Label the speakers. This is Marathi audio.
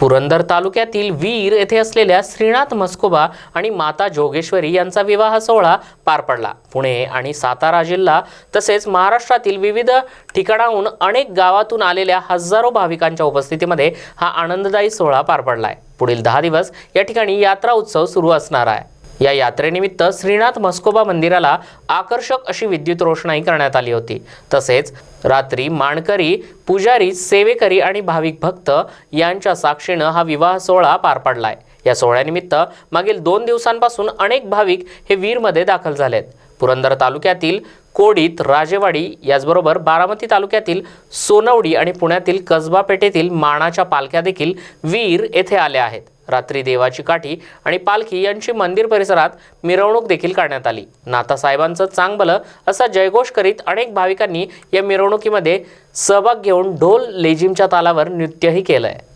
Speaker 1: पुरंदर तालुक्यातील वीर येथे असलेल्या श्रीनाथ मस्कोबा आणि माता जोगेश्वरी यांचा विवाह सोहळा पार पडला. पुणे आणि सातारा जिल्हा तसेच महाराष्ट्रातील विविध ठिकाणाहून अनेक गावातून आलेल्या हजारो भाविकांच्या उपस्थितीमध्ये हा आनंददायी सोहळा पार पडला आहे पुढील दहा दिवस या ठिकाणी यात्रा उत्सव सुरू असणार आहे. या यात्रेनिमित्त श्रीनाथ मस्कोबा मंदिराला आकर्षक अशी विद्युत रोषणाई करण्यात आली होती. तसेच रात्री माणकरी पुजारी सेवेकरी आणि भाविक भक्त यांच्या साक्षीनं हा विवाह सोहळा पार पडलाय. या सोहळ्यानिमित्त मागील दोन दिवसांपासून अनेक भाविक हे वीरमध्ये दाखल झालेत. पुरंदर तालुक्यातील कोडीत राजेवाडी याचबरोबर बारामती तालुक्यातील सोनवडी आणि पुण्यातील कसबा पेठेतील माणाच्या पालख्या देखील वीर येथे आल्या आहेत. रात्री देवाची काठी आणि पालखी यांची मंदिर परिसरात मिरवणूक देखील काढण्यात आली. नाथासाहेबांचं चांगलं असा जयघोष करीत अनेक भाविकांनी या मिरवणुकीमध्ये सहभाग घेऊन ढोल लेझिमच्या तालावर नृत्यही केलं आहे